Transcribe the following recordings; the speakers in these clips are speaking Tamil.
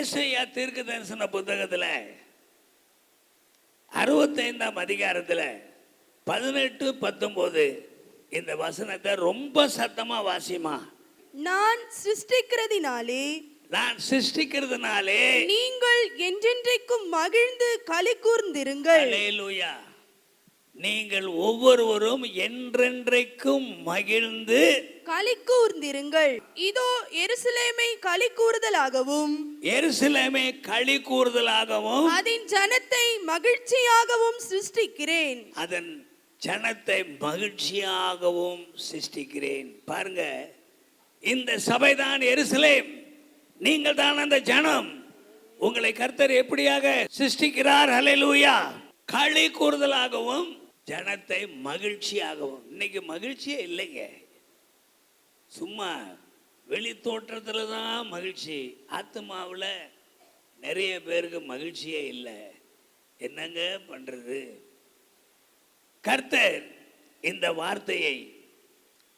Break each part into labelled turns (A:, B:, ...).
A: ஏசையா தீர்க்க தரிசன புத்தகத்துல அறுபத்தைந்தாம் அதிகாரத்துல பதினெட்டு பத்தொன்பது இந்த வசனத்தை ரொம்ப சத்தமா வாசிமா.
B: நான் சிருஷ்டிக்கிறதினாலே
A: நான் சிருஷ்டிக்கிறதுனாலே
B: நீங்கள் என்றென்றைக்கும் மகிழ்ந்து களி கூர்ந்திருங்கள்.
A: நீங்கள் ஒவ்வொருவரும் என்றென்றைக்கும் மகிழ்ந்து
B: களி கூர்ந்திருங்கள். இதோ எருசலேமை களி கூறுதலாகவும்.
A: எருசலேமே களி கூறுதலாகவும்
B: அதன் ஜனத்தை மகிழ்ச்சியாகவும் சிருஷ்டிக்கிறேன்.
A: அதன் ஜனத்தை மகிழ்ச்சியாகவும் சிருஷ்டிக்கிறேன். பாருங்க இந்த சபைதான் எருசலேம். நீங்கள் தான் அந்த ஜனம். உங்களை கர்த்தர் எப்படியாக சிருஷ்டிக்கிறார்? ஹalleluya. களி கூறுதலாகவும் ஜனத்தை மகிழ்ச்சியாகவும். இன்னைக்கு மகிழ்ச்சியே இல்லைங்க. சும்மா வெளி தோற்றத்துல தான் மகிழ்ச்சி. ஆத்மாவில் நிறைய பேருக்கு மகிழ்ச்சியே இல்லை. என்னங்க பண்றது? கர்த்தர் இந்த வார்த்தையை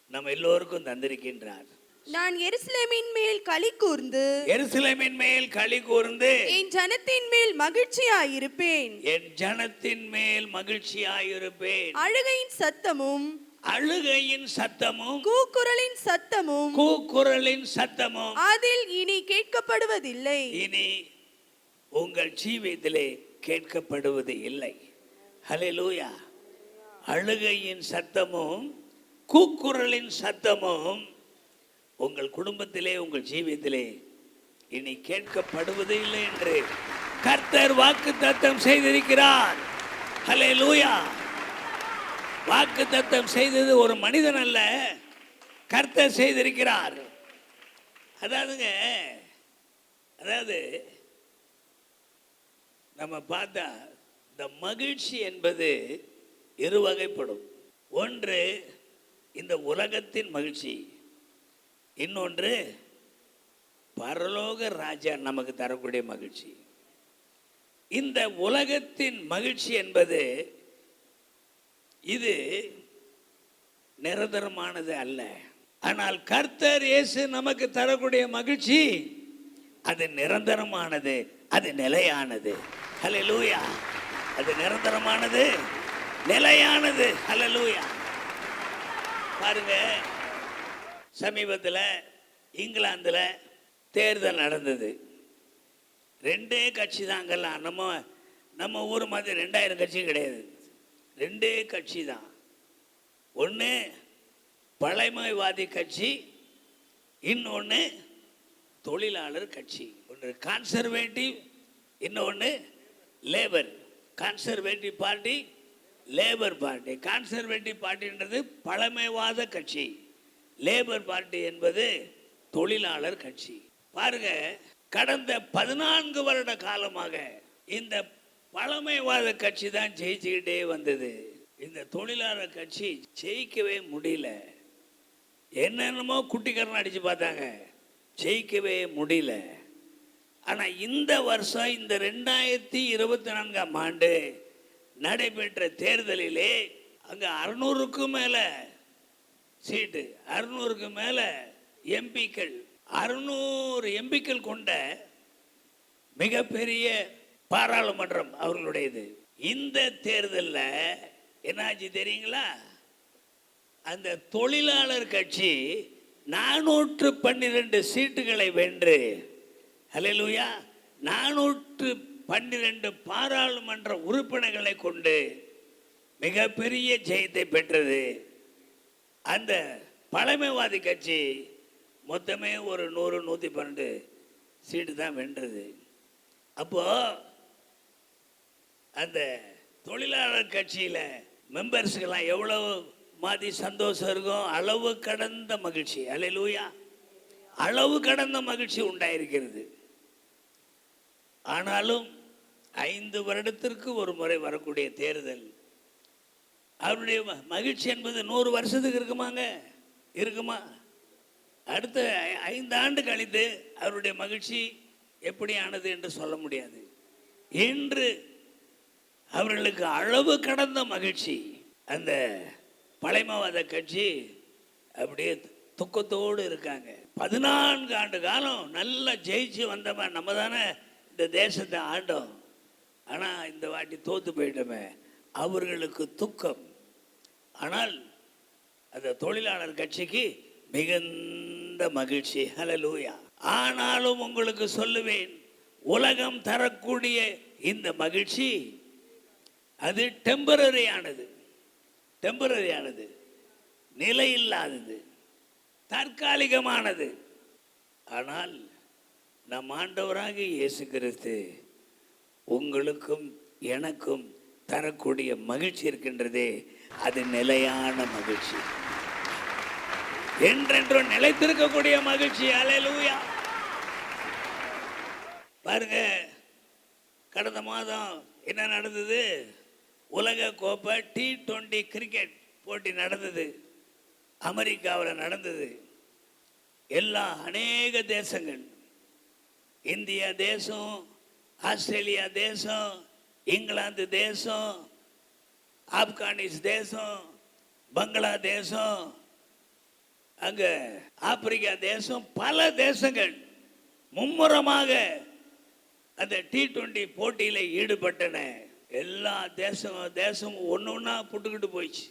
A: நம்ம எல்லோருக்கும் தந்திருக்கின்றார்.
B: நான் எருசலேமின் மேல் களி கூர்ந்து
A: எருசலேமின் மேல் களி கூர்ந்து
B: என் ஜனத்தின் மேல் மகிழ்ச்சியாயிருப்பேன்.
A: என் ஜனத்தின் மேல் மகிழ்ச்சியாயிருப்பேன்.
B: அழுகையின் சத்தமும்
A: அழுகையின் சத்தமும்
B: கூக்குரலின் சத்தமும்
A: கூக்குரலின் சத்தமும்
B: அதில் இனி கேட்கப்படுவதில்லை.
A: இனி உங்கள் ஜீவியத்திலே கேட்கப்படுவது இல்லை. ஹalleluya அழுகையின் சத்தமும் கூக்குரலின் சத்தமும் உங்கள் குடும்பத்திலே உங்கள் ஜீவியத்திலே இனி கேட்கப்படுவது இல்லை என்று கர்த்தர் வாக்கு தத்தம் செய்திருக்கிறார். ஹalleluya வாக்கு தத்தம் செய்தது ஒரு மனிதன் அல்ல கர்த்தர் செய்திருக்கிறார். அதாவதுங்க அதாவது நம்ம பார்த்தா இந்த மகிழ்ச்சி என்பது இரு வகைப்படும். ஒன்று இந்த உலகத்தின் மகிழ்ச்சி. இன்னொன்று பரலோக ராஜா நமக்கு தரக்கூடிய மகிழ்ச்சி. இந்த உலகத்தின் மகிழ்ச்சி என்பது இது நிரந்தரமானது அல்ல. ஆனால் கர்த்தர் இயேசு நமக்கு தரக்கூடிய மகிழ்ச்சி அது நிரந்தரமானது அது நிலையானது. ஹalleluya அது நிரந்தரமானது நிலையானது. ஹalleluya பாருங்க சமீபத்தில் இங்கிலாந்தில் தேர்தல் நடந்தது. ரெண்டே கட்சி தான் அங்கெல்லாம். நம்ம நம்ம ஊர் மாதிரி ரெண்டாயிரம் கட்சியும் கிடையாது. ரெண்டே கட்சி தான். ஒன்று பழமைவாதி கட்சி இன்னொன்று தொழிலாளர் கட்சி. ஒன்று கான்சர்வேட்டிவ் இன்னொன்று labour conservative party labour party conservative பார்ட்டின்றது பழமைவாத கட்சி. லேபர் பார்ட்டி என்பது தொழிலாளர் கட்சி. பாருங்க கடந்த பதினான்கு வருட காலமாக இந்த பழமைவாத கட்சி தான் ஜெயிச்சுக்கிட்டே வந்தது. இந்த தொழிலாளர் கட்சி ஜெயிக்கவே முடியல. என்னென்னமோ குட்டிக்கரணம் அடிச்சு பார்த்தாங்க. ஜெயிக்கவே முடியல. ஆனால் இந்த வருஷம் இந்த ரெண்டாயிரத்தி இருபத்தி நான்காம் ஆண்டு நடைபெற்ற தேர்தலிலே அங்கே அறுநூறுக்கும் மேலே சீட்டு அறுநூறுக்கு மேலே எம்பிக்கள் அறுநூறு எம்பிக்கள் கொண்ட மிகப்பெரிய பாராளுமன்றம் அவர்களுடையது. இந்த தேர்தலில் என்னாச்சு தெரியுங்களா? அந்த தொழிலாளர் கட்சி நானூற்று பன்னிரெண்டு சீட்டுகளை வென்று அலையலூயா நானூற்று பன்னிரெண்டு பாராளுமன்ற உறுப்பினர்களை கொண்டு மிகப்பெரிய ஜெயத்தை பெற்றது. அந்த பழமைவாதி கட்சி மொத்தமே ஒரு நூறு நூற்றி பன்னெண்டு சீட்டு தான் வென்றது. அப்போது அந்த தொழிலாளர் கட்சியில் மெம்பர்ஸுக்கெல்லாம் எவ்வளவு மாதிரி சந்தோஷம் இருக்கும் அளவு கடந்த மகிழ்ச்சி. அல்லேலூயா. அளவு கடந்த மகிழ்ச்சி உண்டாயிருக்கிறது. ஆனாலும் ஐந்து வருடத்திற்கு ஒரு முறை வரக்கூடிய தேர்தல் அவருடைய மகிழ்ச்சி என்பது நூறு வருஷத்துக்கு இருக்குமாங்க? இருக்குமா? அடுத்த ஐந்து ஆண்டு கழித்து அவருடைய மகிழ்ச்சி எப்படியானது என்று சொல்ல முடியாது. இன்று அவர்களுக்கு அளவு கடந்த மகிழ்ச்சி. அந்த பழைமவாத கட்சி அப்படியே துக்கத்தோடு இருக்காங்க. பதினான்கு ஆண்டு காலம் நல்லா ஜெயிச்சு வந்தவன் நம்ம தானே இந்த தேசத்தை ஆண்டோம். ஆனால் இந்த வாட்டி தோத்து போயிட்டோமே. அவர்களுக்கு துக்கம். ஆனால் அந்த தொழிலாளர் கட்சிக்கு மிகுந்த மகிழ்ச்சி. ஹலலூயா ஆனாலும் உங்களுக்கு சொல்லுவேன் உலகம் தரக்கூடிய இந்த மகிழ்ச்சி அது டெம்பரரியானது டெம்பரரியானது நிலையில்லாதது. தற்காலிகமானது. ஆனால் நம் ஆண்டவராக இயேசு கிறிஸ்து உங்களுக்கும் எனக்கும் தரக்கூடிய மகிழ்ச்சி இருக்கின்றதே அது நிலையான மகிழ்ச்சி. என்றென்றும் நிலைத்திருக்கக்கூடிய மகிழ்ச்சி. அலையலூயா பாருங்க கடந்த மாதம் என்ன நடந்தது? உலக கோப்பை டி டுவெண்ட்டி கிரிக்கெட் போட்டி நடந்தது. அமெரிக்காவில் நடந்தது. எல்லா அநேக தேசங்கள். இந்தியா தேசம் ஆஸ்திரேலியா தேசம் இங்கிலாந்து தேசம் ஆப்கானிஸ் தேசம் பங்களாதேசம் அங்கே ஆப்பிரிக்கா தேசம் பல தேசங்கள் மும்முரமாக அந்த டி டுவெண்ட்டி போட்டியில் ஈடுபட்டன. எல்லா தேசம் தேசமும் ஒன்று ஒன்றா புட்டுக்கிட்டு போயிடுச்சு.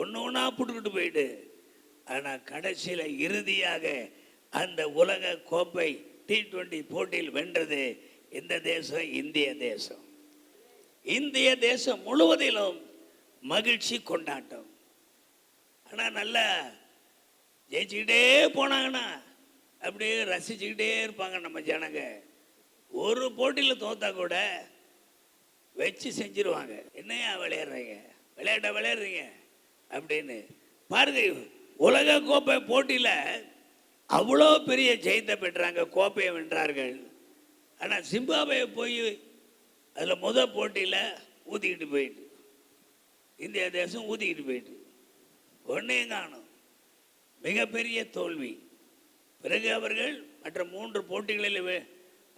A: ஒன்று ஒன்றா புட்டுக்கிட்டு போயிட்டு. ஆனால் கடைசியில் இறுதியாக அந்த உலக கோப்பை டி டுவெண்ட்டி போட்டியில் வென்றது இந்த தேசம் இந்திய தேசம். இந்திய தேசம் முழுவதிலும் மகிழ்ச்சி கொண்டாட்டம். ஆனால் நல்லா ஜெயிச்சுக்கிட்டே போனாங்கன்னா அப்படியே ரசிச்சுக்கிட்டே இருப்பாங்க நம்ம ஜனங்க. ஒரு போட்டியில் தோத்தா கூட வச்சு செஞ்சிருவாங்க. என்னையா விளையாடுறீங்க? விளையாட விளையாடுறீங்க? அப்படின்னு. பாருங்க உலக கோப்பை போட்டியில் அவ்வளோ பெரிய ஜெயத்தை பெற்றாங்க கோப்பையை வென்றார்கள். ஆனால் சிம்பாபே போய் அதில் முத போட்டியில் ஊற்றிக்கிட்டு போயிட்டு. இந்திய தேசம் ஊற்றிக்கிட்டு போயிட்டு. ஒன்றையும் காணும். மிகப்பெரிய தோல்வி. பிறகு அவர்கள் மற்ற மூன்று போட்டிகளில்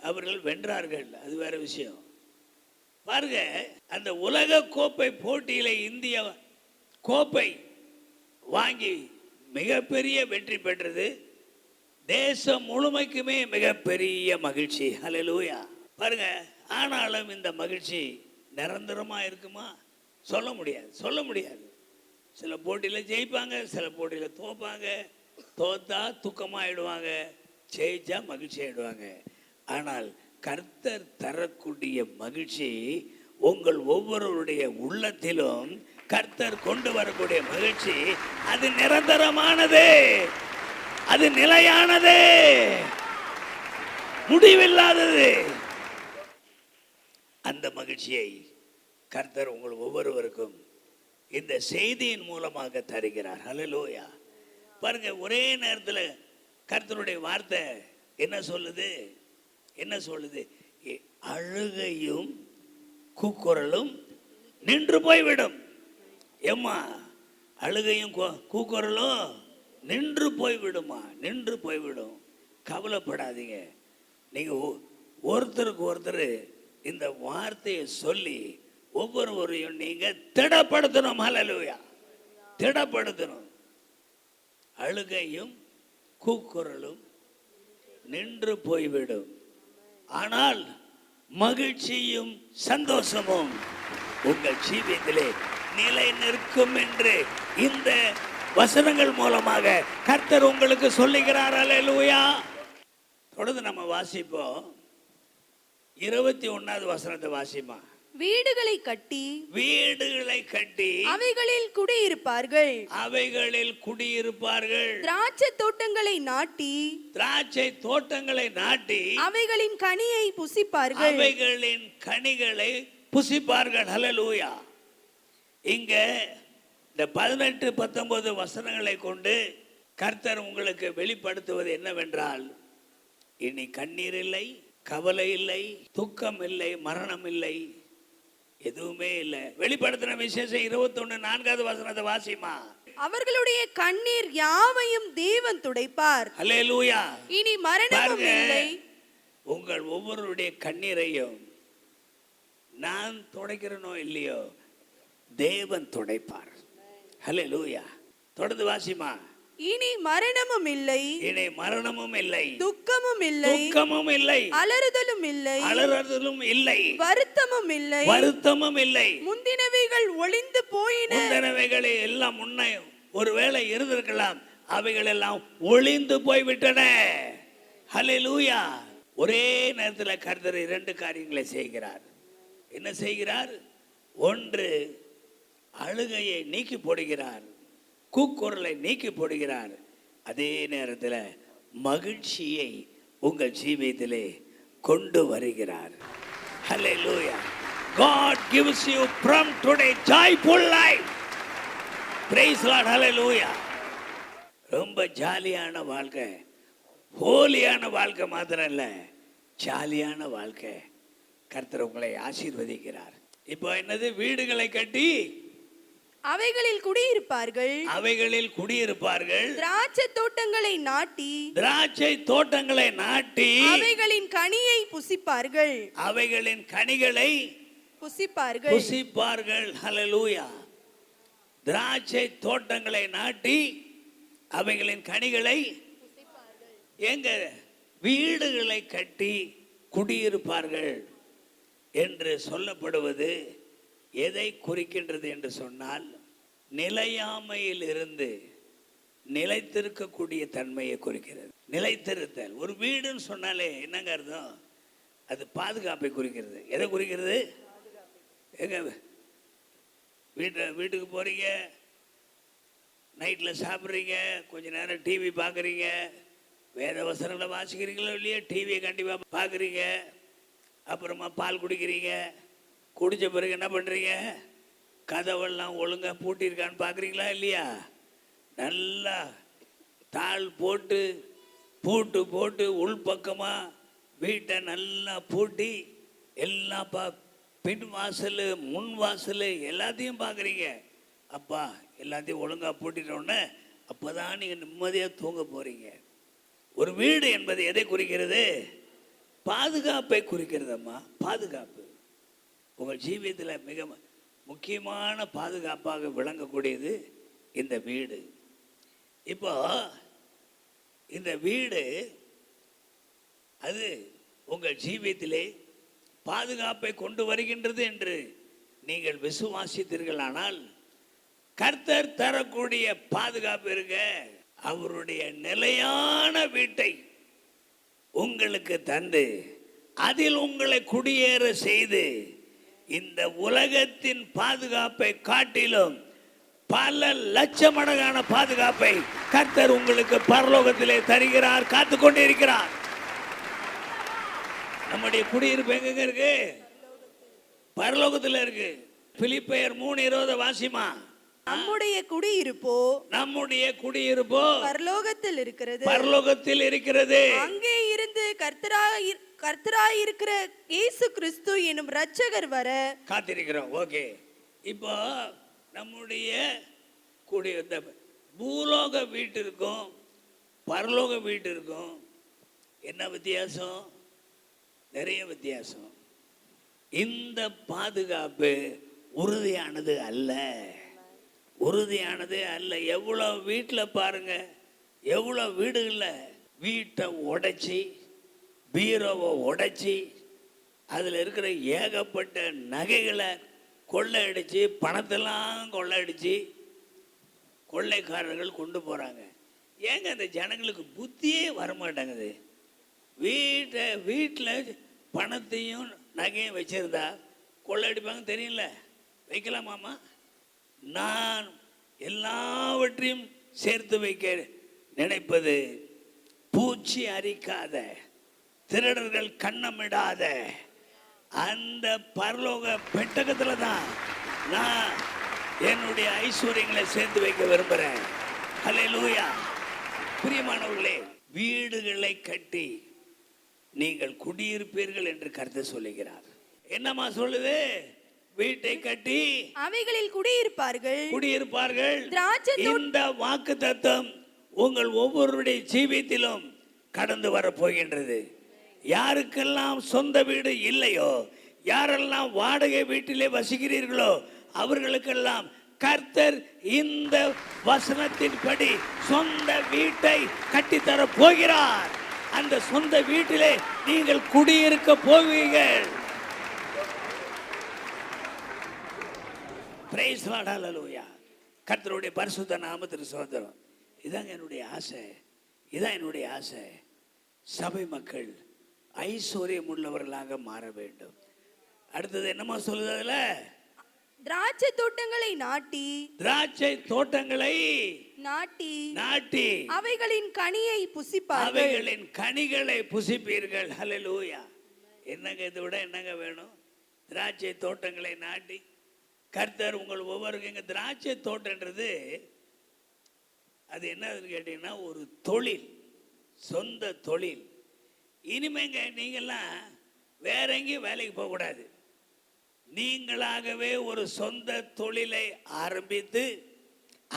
A: அவர்கள் வென்றார்கள். அது வேற விஷயம். பாருங்க அந்த உலக கோப்பை போட்டியில் இந்திய கோப்பை வாங்கி மிகப்பெரிய வெற்றி பெற்றது. தேசம் முழுமைக்குமே மிகப்பெரிய மகிழ்ச்சி. ஹலலூயா பாருங்க ஆனாலும் இந்த மகிழ்ச்சி நிரந்தரமா இருக்குமா? சொல்ல முடியாது சொல்ல முடியாது. சில போட்டியில் ஜெயிப்பாங்க சில போட்டியில் தோப்பாங்க. தோத்தா துக்கமாயிடுவாங்க ஜெயிச்சா மகிழ்ச்சி ஆயிடுவாங்க ஆனால் கர்த்தர் தரக்கூடிய மகிழ்ச்சி உங்கள் ஒவ்வொருவருடைய உள்ளத்திலும் கர்த்தர் கொண்டு வரக்கூடிய மகிழ்ச்சி அது நிரந்தரமானது. அது நிலையானது. முடிவில்லாதது. அந்த மகிழ்ச்சியை கர்த்தர் உங்கள் ஒவ்வொருவருக்கும் இந்த செய்தியின் மூலமாக தருகிறார். ஹலலோயா பாருங்க ஒரே நேரத்தில் கர்த்தருடைய வார்த்தை என்ன சொல்லுது? என்ன சொல்லுது? அழுகையும் கூக்குரலும் நின்று போய்விடும். ஏம்மா அழுகையும் கூக்குரலும் நின்று போய்விடுமா? நின்று போய்விடும். கவலைப்படாதீங்க. நீங்க ஒ- ஒருத்தருக்கு ஒருத்தர் இந்த வார்த்தையை சொல்லி ஒவ்வொருவரையும் நீங்கள் திடப்படுத்தணும். ஹalleluya. திடப்படுத்தணும். அழுகையும் கூக்குரலும் நின்று போய்விடும். ஆனால் மகிழ்ச்சியும் சந்தோஷமும் உங்கள் ஜீவியத்திலே நிலை நிற்கும் என்று இந்த வசனங்கள் மூலமாக கர்த்தர் உங்களுக்கு சொல்லுகிறார். அல்லேலூயா. தொடர்ந்து நம்ம வாசிப்போம். இருபத்தி ஒன்றாவது வசனத்தை வாசிமா
B: வீடுகளை கட்டி
A: வீடுகளை கட்டி
B: அவைகளில் குடியிருப்பார்கள்.
A: அவைகளில் குடியிருப்பார்கள்.
B: திராட்சை தோட்டங்களை நாட்டி
A: திராட்சை தோட்டங்களை நாட்டி
B: அவைகளின் கனியை புசிப்பார்கள்.
A: அவைகளின் கனிகளை புசிப்பார்கள். ஹalleluya இங்க இந்த பதினெட்டு பத்தொன்பது வசனங்களை கொண்டு கர்த்தர் உங்களுக்கு வெளிப்படுத்துவது என்னவென்றால் இனி கண்ணீர் இல்லை கவலை இல்லை துக்கம் இல்லை மரணம் இல்லை. எதுவுமே இல்லை. வெளிப்படுத்தின விசேஷம் இருபத்தொன்னு நான்காவது வசனத்தை வாசிமா?
B: அவர்களுடைய கண்ணீர் யாவையும் தேவன் துடைப்பார்.
A: ஹalleluya
B: இனி மரணமும் இல்லை.
A: உங்கள் ஒவ்வொருடைய கண்ணீரையும் நான் துடைக்கிறனோ இல்லையோ தேவன் துடைப்பார். ஹலே லூயா தொடர்ந்து வாசிமா?
B: இனி மரணமும் இல்லை.
A: இனி மரணமும் இல்லை.
B: துக்கமும் இல்லை.
A: துக்கமும் இல்லை.
B: அலறுதலும் இல்லை.
A: அலறுதலும் இல்லை.
B: வருத்தமும் இல்லை.
A: வருத்தமும் இல்லை.
B: முந்தினவைகள் ஒளிந்து போயின.
A: முந்தினவைகளை எல்லாம் முன்ன ஒருவேளை இருந்திருக்கலாம். அவைகள் எல்லாம் ஒளிந்து போய்விட்டன. ஹalleluya. ஒரே நேரத்தில் கர்த்தர் இரண்டு காரியங்களை செய்கிறார். என்ன செய்கிறார்? ஒன்று அழுகையை நீக்கி போடுகிறார். கூக்குரலை நீக்கி போடுகிறார். அதே நேரத்தில் மகிழ்ச்சியை உங்கள் ஜீவியத்திலே கொண்டு வருகிறார். ஹalleluya God gives you from today joyful life. Praise Lord hallelujah. ரொம்ப ஜாலியான வாழ்க்கை. ஹோலியான வாழ்க்கை மாத்திரம் இல்லை ஜாலியான வாழ்க்கை. கர்த்தர் உங்களை ஆசீர்வதிக்கிறார். இப்போ என்னது? வீடுகளை கட்டி
B: அவைகளில் குடியிருப்பார்கள்.
A: அவைகளில் குடியிருப்பார்கள்.
B: திராட்சை தோட்டங்களை நாட்டி
A: திராட்சை தோட்டங்களை நாட்டி
B: அவைகளின் கனியை புசிப்பார்கள்.
A: அவைகளின் கனிகளை
B: புசிப்பார்கள்.
A: புசிப்பார்கள். ஹalleluya திராட்சை தோட்டங்களை நாட்டி அவைகளின் கனிகளை எங்க வீடுகளை கட்டி குடியிருப்பார்கள் என்று சொல்லப்படுவது எதை குறிக்கின்றது என்று சொன்னால் நிலையாமையிலிருந்து நிலைத்திருக்கக்கூடிய தன்மையை குறிக்கிறது. நிலைத்திருத்தல். ஒரு வீடுன்னு சொன்னாலே என்னங்க அர்த்தம்? அது பாதுகாப்பை குறிக்கிறது. எதை குறிக்கிறது? எங்க வீட்டை வீட்டுக்கு போகிறீங்க நைட்டில் சாப்பிட்றீங்க கொஞ்ச நேரம் டிவி பார்க்குறீங்க வேத வசனங்களை வாசிக்கிறீங்களோ இல்லையோ டிவியை கண்டிப்பாக பார்க்குறீங்க அப்புறமா பால் குடிக்கிறீங்க குடித்த பிறகு என்ன பண்ணுறீங்க கதவெல்லாம் ஒழுங்காக பூட்டியிருக்கான்னு பார்க்குறீங்களா இல்லையா? நல்லா தாள் போட்டு பூட்டு போட்டு உள்பக்கமாக வீட்டை நல்லா பூட்டி எல்லாம் பா பின் வாசல் முன் வாசல் எல்லாத்தையும் பார்க்குறீங்க. அப்பா எல்லாத்தையும் ஒழுங்காக பூட்டிட்டோன்னே அப்போ தான் நீங்கள் நிம்மதியாக தூங்க போகிறீங்க ஒரு வீடு என்பது எதை குறிக்கிறது? பாதுகாப்பை குறிக்கிறதம்மா பாதுகாப்பு. உங்கள் ஜீவியத்தில் மிக முக்கியமான பாதுகாப்பாக விளங்கக்கூடியது இந்த வீடு. இப்போ இந்த வீடு அது உங்கள் ஜீவியத்திலே பாதுகாப்பை கொண்டு வருகின்றது என்று நீங்கள் விசுவாசித்தீர்களானால் கர்த்தர் தரக்கூடிய பாதுகாப்பு இருக்க அவருடைய நிலையான வீட்டை உங்களுக்கு தந்து அதில் உங்களை குடியேற செய்து இந்த உலகத்தின் பாதுகாப்பை காட்டிலும் பல லட்சமடங்கான பாதுகாப்பை கர்த்தர் உங்களுக்கு பரலோகத்திலே தருகிறார் காத்து கொண்டிருக்கிறார். நம்முடைய குடியிருப்பு எங்கெங்க இருக்கு? பரலோகத்தில் இருக்கு. பிலிப்பையர் மூணு இருபது வாசிமா?
B: நம்முடைய குடியிருப்போ?
A: நம்முடைய குடியிருப்போ?
B: பரலோகத்தில் இருக்கிறது.
A: பரலோகத்தில் இருக்கிறது.
B: அங்கே இருந்து கர்த்தராய் கர்த்தராயிருக்கிற இயேசு கிறிஸ்து எனும் இரட்சகர் வர
A: காத்திருக்கிறோம். ஓகே. இப்போ நம்முடைய கூடிய இந்த பூலோக வீட்டிற்கும் பரலோக வீட்டிற்கும் என்ன வித்தியாசம்? நிறைய வித்தியாசம். இந்த பாதுகாப்பு உறுதியானது அல்ல. உறுதியானது அல்ல. எவ்வளோ வீட்டில் பாருங்கள் எவ்வளோ வீடுகளில் வீட்டை உடைச்சி பீரோவை உடைச்சி அதில் இருக்கிற ஏகப்பட்ட நகைகளை கொள்ளையடித்து பணத்தெல்லாம் கொள்ளையடித்து கொள்ளைக்காரர்கள் கொண்டு போகிறாங்க ஏங்க அந்த ஜனங்களுக்கு புத்தியே வரமாட்டேங்குது? வீட்டை வீட்டில் பணத்தையும் நகையும் வச்சிருந்தா கொள்ளையடிப்பாங்க தெரியல வைக்கலாமாமா நான் எல்லாவற்றையும் சேர்த்து வைக்க நினைப்பது பூச்சி அரிக்காத திருடர்கள் கண்ணமிடாத அந்த பரலோக பெட்டகத்தில் தான் நான் என்னுடைய ஐஸ்வர்யங்களை சேர்த்து வைக்க விரும்புகிறேன் ஹலே லூயா பிரியமானவர்களே வீடுகளை கட்டி நீங்கள் குடியிருப்பீர்கள் என்று கருத்து சொல்லுகிறார். என்னம்மா சொல்லுது? வீட்டை கட்டி
B: அவைகளில் குடியிருப்பார்கள்.
A: குடியிருப்பார்கள்.
B: திராட்சை
A: இந்த வாக்கு தத்துவம் உங்கள் ஒவ்வொருடைய ஜீவியத்திலும் கடந்து வரப்போகின்றது யாருக்கெல்லாம் சொந்த வீடு இல்லையோ யாரெல்லாம் வாடகை வீட்டிலே வசிக்கிறீர்களோ அவர்களுக்கெல்லாம் கர்த்தர் இந்த வசனத்தின்படி சொந்த வீட்டை கட்டித்தர போகிறார். அந்த சொந்த வீட்டிலே நீங்கள் குடியிருக்க போவீர்கள். பிரைஸ் வாடாலூயா கர்த்தருடைய பரிசுத்த நாமத்திற்கு சுதந்திரம் இதாங்க என்னுடைய ஆசை. இதான் என்னுடைய ஆசை. சபை மக்கள் ஐஸ்வர்யம் உள்ளவர்களாக மாற வேண்டும். அடுத்தது என்னமா சொல்லுது அதுல?
B: திராட்சை தோட்டங்களை நாட்டி
A: திராட்சை தோட்டங்களை
B: நாட்டி
A: நாட்டி.
B: அவைகளின் கனியை புசிப்பார்கள்.
A: அவைகளின் கனிகளை புசிப்பீர்கள். ஹalleluya என்னங்க இதை விட என்னங்க வேணும்? திராட்சை தோட்டங்களை நாட்டி. கர்த்தர் உங்கள் ஒவ்வொருக்கும் எங்க திராட்சை தோட்டன்றது. அது என்னதுன்னு கேட்டீங்கன்னா ஒரு தொழில் சொந்த தொழில். இனிமேங்க நீங்கள்லாம் வேற எங்கேயும் வேலைக்கு போகக்கூடாது நீங்களாகவே ஒரு சொந்த தொழிலை ஆரம்பித்து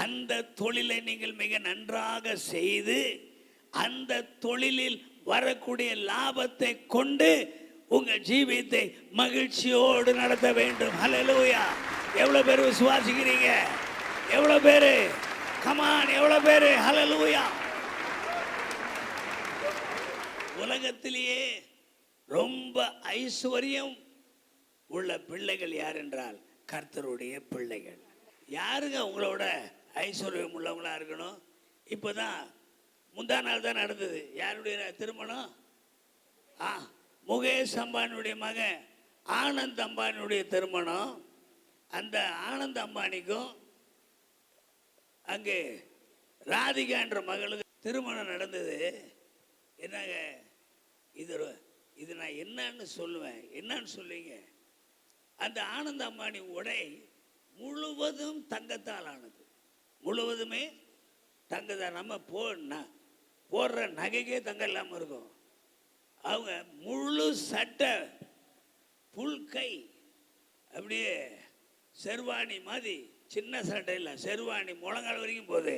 A: அந்த தொழிலை நீங்கள் மிக நன்றாக செய்து அந்த தொழிலில் வரக்கூடிய லாபத்தை கொண்டு உங்கள் ஜீவியத்தை மகிழ்ச்சியோடு நடத்த வேண்டும். ஹலலூயா எவ்வளோ பேர் விசுவாசிக்கிறீங்க? எவ்வளோ பேர்? கமான் எவ்வளோ பேர்? ஹலலூயா உலகத்திலேயே ரொம்ப ஐஸ்வர்யம் உள்ள பிள்ளைகள் யார் என்றால் கர்த்தருடைய பிள்ளைகள். யாருங்க உங்களோட ஐஸ்வர்யம் உள்ளவங்களாக இருக்கணும்? இப்போ தான் முந்தா நாள் தான் நடந்தது. யாருடைய திருமணம்? ஆ முகேஷ் அம்பானியுடைய மகன் ஆனந்த் அம்பானியுடைய திருமணம். அந்த ஆனந்த் அம்பானிக்கும் அங்கே ராதிகான்ற மகளுக்கு திருமணம் நடந்தது. என்னங்க? இது இது நான் என்னன்னு சொல்லுவேன். என்னன்னு சொல்லுவீங்க? அந்த ஆனந்த அம்பானி உடை முழுவதும் தங்கத்தால் ஆனது. முழுவதுமே தங்கத்தை நம்ம போ போடுற நகைக்கே தங்கம் இல்லாமல் இருக்கும். அவங்க முழு சட்டை புல் கை அப்படியே செர்வாணி மாதிரி சின்ன சட்டை இல்லை செர்வாணி முழங்கால் வரைக்கும் போகுது.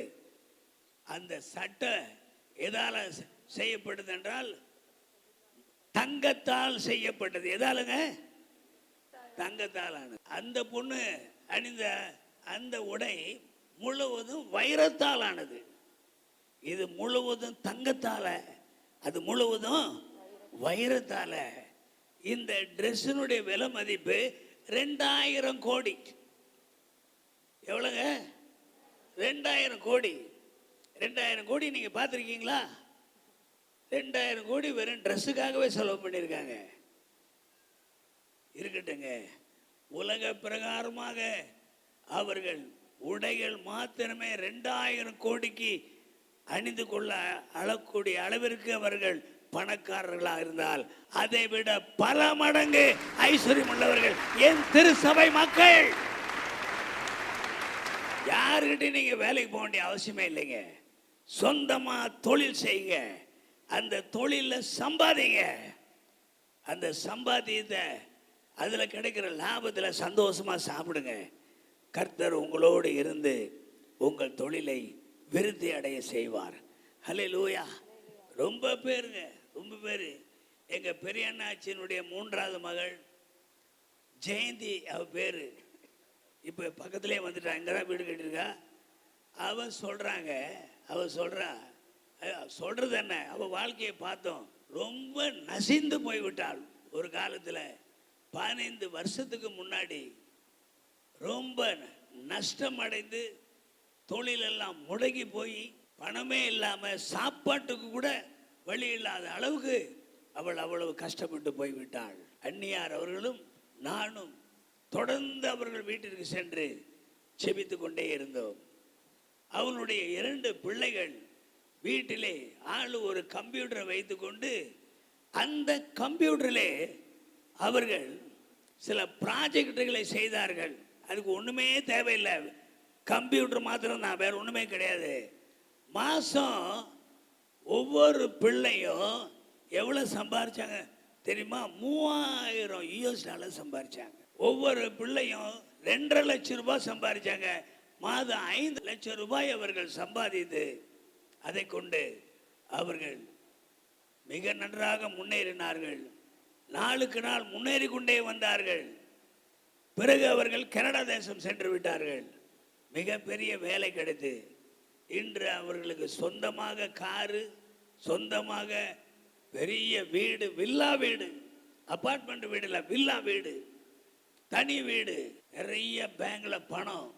A: அந்த சட்டை எதால் செய்யப்படுது என்றால் தங்கத்தால் செய்யப்பட்டது. எதாலுங்க? தங்கத்தால் ஆனது அந்த பொண்ணு அணிந்த அந்த உடை முழுவதும் வைரத்தால் ஆனது இது முழுவதும் தங்கத்தால அது முழுவதும் வைரத்தால. இந்த ட்ரெஸ்ஸினுடைய விலை மதிப்பு ரெண்டாயிரம் கோடி. எவ்வளோங்க? ரெண்டாயிரம் கோடி. ரெண்டாயிரம் கோடி நீங்கள் பார்த்துருக்கீங்களா? ரெண்டாயிரம் கோடி வெறும் ட்ரெஸ்ஸுக்காகவே செலவு பண்ணியிருக்காங்க. இருக்கட்டுங்க. உலக பிரகாரமாக அவர்கள் உடைகள் மாத்திரமே ரெண்டாயிரம் கோடிக்கு அணிந்து கொள்ள அளக்கூடிய அளவிற்கு அவர்கள் பணக்காரர்களாக இருந்தால் அதை விட பல மடங்கு ஐஸ்வர்யம் உள்ளவர்கள் என் திருசபை மக்கள். யாருக்கிட்டையும் நீங்கள் வேலைக்கு போக வேண்டிய அவசியமே இல்லைங்க. சொந்தமாக தொழில் செய்யுங்க. அந்த தொழிலில் சம்பாதிங்க. அந்த சம்பாத்தியத்தை அதில் கிடைக்கிற லாபத்தில் சந்தோஷமாக சாப்பிடுங்க. கர்த்தர் உங்களோடு இருந்து உங்கள் தொழிலை விருத்தி அடைய செய்வார். ஹலே லூயா ரொம்ப பேருங்க ரொம்ப பேர். எங்கள் பெரியண்ணாச்சியினுடைய மூன்றாவது மகள் ஜெயந்தி அவ பேர். இப்போ பக்கத்துலேயே வந்துட்டாங்க இங்கே தான் வீடு கட்டியிருக்கா. அவள் சொல்கிறாங்க அவள் சொல்கிறா சொல்கிறது என்ன? அவள் வாழ்க்கையை பார்த்தோம். ரொம்ப நசிந்து போய்விட்டாள். ஒரு காலத்தில் பதினைந்து வருஷத்துக்கு முன்னாடி ரொம்ப நஷ்டம் அடைந்து தொழிலெல்லாம் முடங்கி போய் பணமே இல்லாமல் சாப்பாட்டுக்கு கூட வழி இல்லாத அளவுக்கு அவள் அவ்வளவு கஷ்டப்பட்டு போய்விட்டாள். அந்நியார் அவர்களும் நானும் தொடர்ந்து அவர்கள் வீட்டிற்கு சென்று செபித்து கொண்டே இருந்தோம். அவனுடைய இரண்டு பிள்ளைகள் வீட்டிலே ஆள் ஒரு கம்ப்யூட்டரை வைத்துக்கொண்டு அந்த கம்ப்யூட்டரிலே அவர்கள் சில ப்ராஜெக்டுகளை செய்தார்கள். அதுக்கு ஒன்றுமே தேவையில்லை. கம்ப்யூட்டர் மாத்திரம் தான் வேறு ஒன்றுமே கிடையாது. மாதம் ஒவ்வொரு பிள்ளையும் எவ்வளோ சம்பாரித்தாங்க தெரியுமா? மூவாயிரம் யூஎஸ் டாலர் சம்பாரித்தாங்க ஒவ்வொரு பிள்ளையும் ரெண்டரை லட்சம் ரூபாய் சம்பாரித்தாங்க மாதம் ஐந்து லட்சம் ரூபாய் அவர்கள் சம்பாதித்து அதை கொண்டு அவர்கள் மிக நன்றாக முன்னேறினார்கள். நாளுக்கு நாள் முன்னேறி கொண்டே வந்தார்கள். பிறகு அவர்கள் கனடா தேசம் சென்று விட்டார்கள். மிகப்பெரிய வேலை கிடைத்து இன்று அவர்களுக்கு சொந்தமாக காரு சொந்தமாக பெரிய வீடு வில்லா வீடு அப்பார்ட்மெண்ட் வீடு இல்லை வில்லா வீடு தனி வீடு நிறைய பேங்கில் பணம்.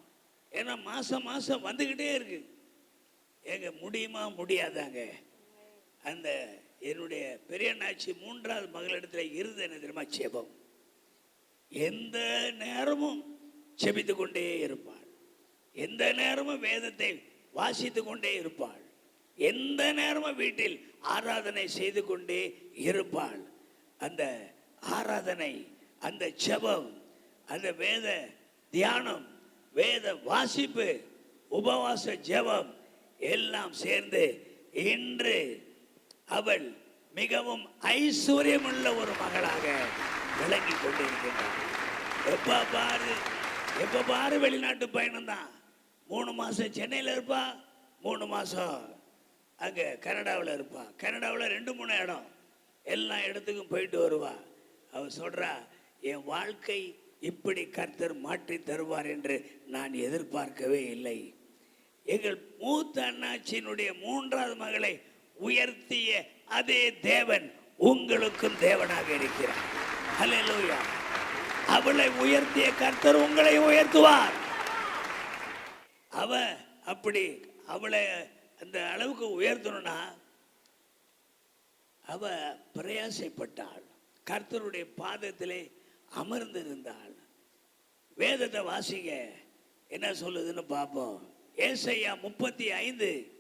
A: ஏன்னா மாதம் மாதம் வந்துக்கிட்டே இருக்குது ஏங்க முடியுமா முடியாதாங்க? அந்த என்னுடைய பெரியண்ணாச்சி மூன்றாவது மகளிடத்தில் இருந்த என்ன தெரியுமா? செபம். எந்த நேரமும் செபித்து கொண்டே இருப்பாள். எந்த நேரமும் வேதத்தை வாசித்து கொண்டே இருப்பாள். எந்த நேரமும் வீட்டில் ஆராதனை செய்து கொண்டே இருப்பாள். அந்த ஆராதனை அந்த செபம் அந்த வேத தியானம் வேத வாசிப்பு உபவாச ஜெபம் எல்லாம் சேர்ந்து இன்று அவள் மிகவும் ஐஸ்வர்யமுள்ள ஒரு மகளாக விளங்கி கொண்டிருக்கின்றார் எப்ப பாரு எப்ப பாரு வெளிநாட்டு பயணம் தான். மூணு மாசம் சென்னையில் இருப்பா மூணு மாசம் அங்க கனடாவில் இருப்பா. கனடாவில் ரெண்டு மூணு இடம். எல்லா இடத்துக்கும் போயிட்டு வருவா. அவ சொல்றா என் வாழ்க்கை இப்படி கர்த்தர் மாற்றி தருவார் என்று நான் எதிர்பார்க்கவே இல்லை. எங்கள் மூத்த அண்ணாச்சியினுடைய மூன்றாவது மகளை உயர்த்திய அதே தேவன் உங்களுக்கும் தேவனாக இருக்கிறார். ஹalleluya. அவளை உயர்த்திய கர்த்தர் உங்களை உயர்த்துவார். அவ அப்படி அவளை அந்த அளவுக்கு உயர்த்தணும்னா அவ பிரயாசைப்பட்டாள். கர்த்தருடைய பாதத்திலே அமர்ந்திருந்தாள். வேதத்தை வாசிங்க. என்ன சொல்லுதுன்னு பார்ப்போம். ஏசையா முப்பத்தி ஐந்து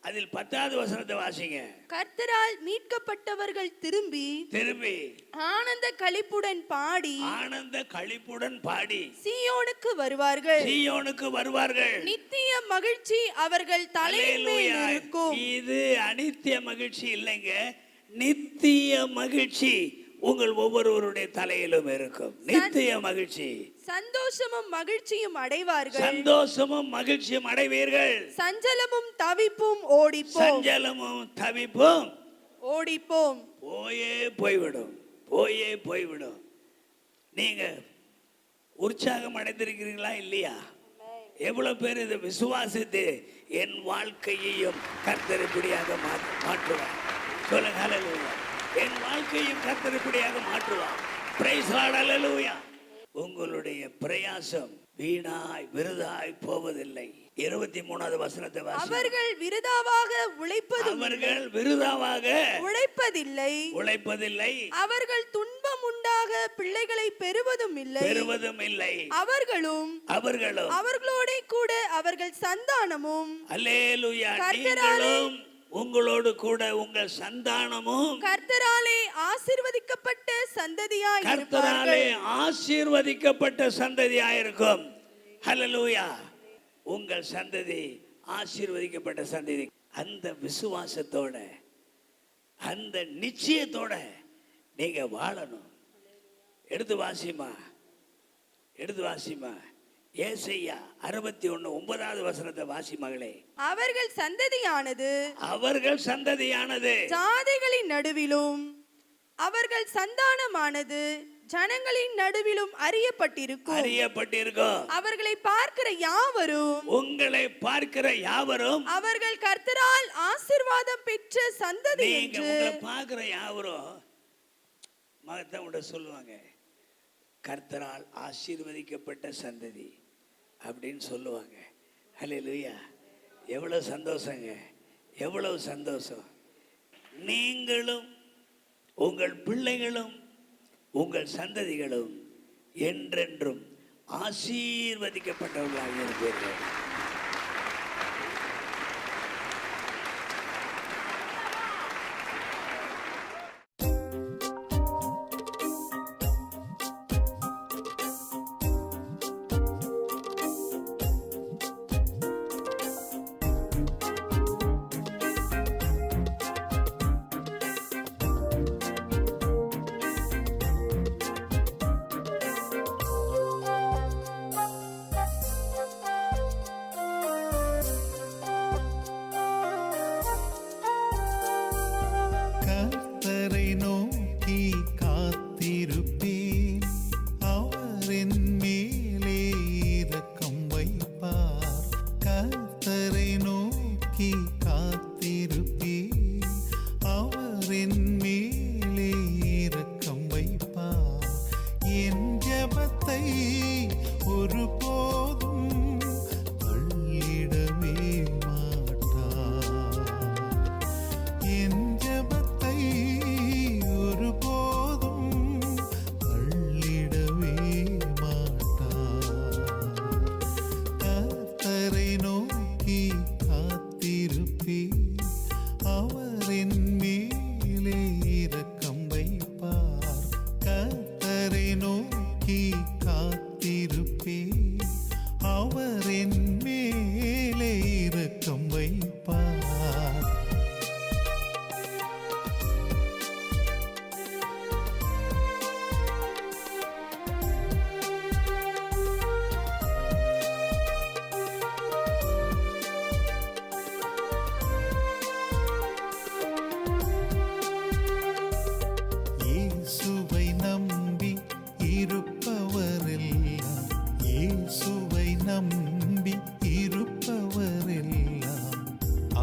A: அதில் பத்தாவது வசனத்தை வாசிங்க.
B: கர்த்தரால் மீட்கப்பட்டவர்கள் திரும்பி
A: திரும்பி
B: ஆனந்த களிப்புடன் பாடி
A: ஆனந்த களிப்புடன் பாடி
B: சீயோனுக்கு வருவார்கள்.
A: சீயோனுக்கு வருவார்கள்.
B: நித்திய மகிழ்ச்சி அவர்கள்
A: அல்லேலூயா.
B: இருக்கும்.
A: இது அனித்திய மகிழ்ச்சி இல்லைங்க நித்திய மகிழ்ச்சி உங்கள் ஒவ்வொருவருடைய தலையிலும் இருக்கும். நித்திய மகிழ்ச்சி.
B: சந்தோஷமும் மகிழ்ச்சியும் அடைவார்கள்.
A: சந்தோஷமும் மகிழ்ச்சியும் அடைவீர்கள்.
B: சஞ்சலமும் தவிப்பும் ஓடிப்போம்.
A: சஞ்சலமும் தவிப்பும்
B: ஓடிப்போம்.
A: போயே போய்விடும் போயே போய்விடும். நீங்க உற்சாகம் அடைந்திருக்கிறீங்களா இல்லையா? எவ்வளவு பேர் இதை விசுவாசித்து என் வாழ்க்கையையும் கர்த்தரிப்படியாக மாற்றுவார். சொல்லுங்க. என் வாழ்க்கையும் கர்த்தரிப்படியாக மாற்றுவார். பிரைஸ் ஹalleluya. உங்களுடைய பிரயாசம் வீணாய் விருதாய் போவதில்லை. இருபத்தி மூணாவது வசனத்தை வாசி.
B: அவர்கள் விருதாவாக உழைப்பதும்
A: அவர்கள் விருதாவாக
B: உழைப்பதில்லை.
A: உழைப்பதில்லை.
B: அவர்கள் துன்பம் உண்டாக பிள்ளைகளை பெறுவதும் இல்லை.
A: பெறுவதும் இல்லை.
B: அவர்களும்
A: அவர்களும்
B: அவர்களோட கூட அவர்கள் சந்தானமும்
A: அல்லேலூயா. நீங்களும் உங்களோடு கூட உங்கள் சந்தானமும்
B: கர்த்தராலே ஆசிர்வதிக்கப்பட்ட சந்ததியாய்
A: கர்த்தராலே ஆசீர்வதிக்கப்பட்ட சந்ததியாயிருக்கும் ஹalleluya உங்கள் சந்ததி ஆசீர்வதிக்கப்பட்ட சந்ததி. அந்த விசுவாசத்தோட அந்த நிச்சயத்தோட நீங்க வாழணும். எடுத்து வாசிமா எடுத்து வாசிமா ஏசையா அறுபத்தி ஒண்ணு ஒன்பதாவது வசனத்தை வாசி மகளே.
B: அவர்கள் சந்ததியானது
A: அவர்கள் சந்ததியானது.
B: ஜாதிகளின் நடுவிலும் அவர்கள் சந்தானமானது ஜனங்களின் நடுவிலும் அறியப்பட்டிருக்கும்.
A: அறியப்பட்டிருக்கும்.
B: அவர்களை பார்க்கிற யாவரும்
A: உங்களை பார்க்கிற யாவரும்
B: அவர்கள் கர்த்தரால் ஆசிர்வாதம் பெற்ற சந்ததி
A: நீங்க
B: என்று
A: உங்களை பார்க்கிற யாவரும் மகத்தான் உட சொல்லுவாங்க கர்த்தரால் ஆசீர்வதிக்கப்பட்ட சந்ததி. அப்படின்னு சொல்லுவாங்க. ஹலே லூயா எவ்வளோ சந்தோஷங்க. எவ்வளவு சந்தோஷம். நீங்களும் உங்கள் பிள்ளைகளும் உங்கள் சந்ததிகளும் என்றென்றும் ஆசீர்வதிக்கப்பட்டவர்களாக இருப்பீர்கள்.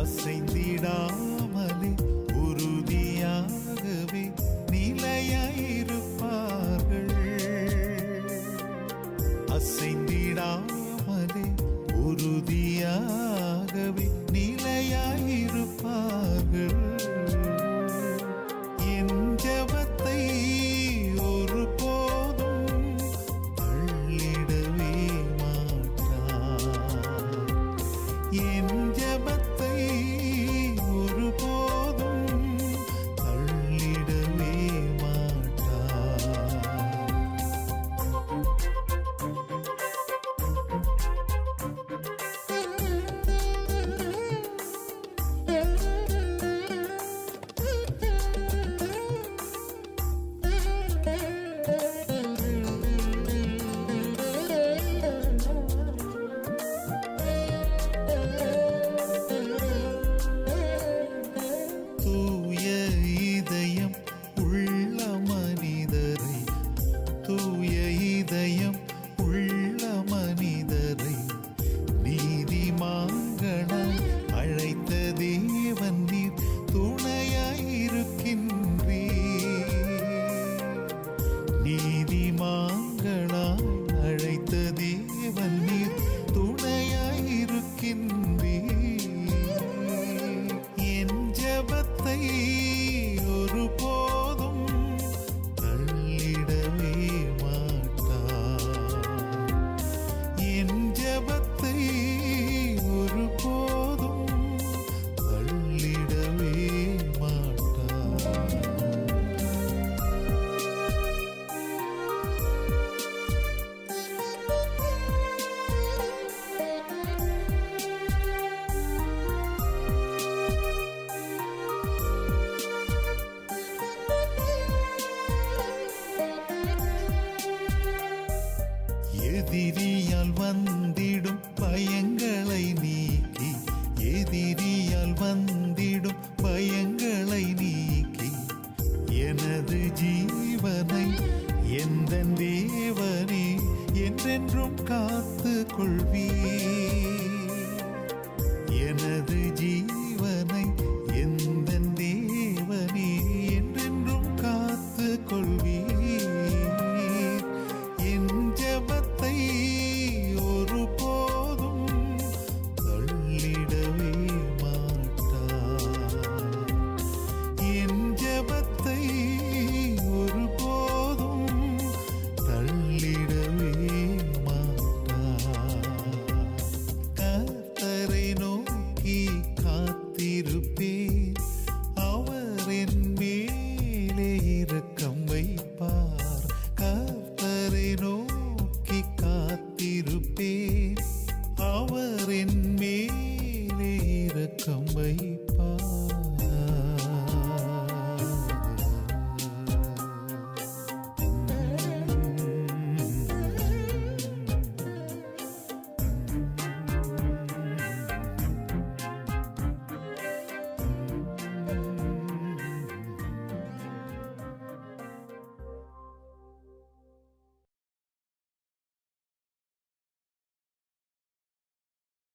C: அசைந்திடாமலே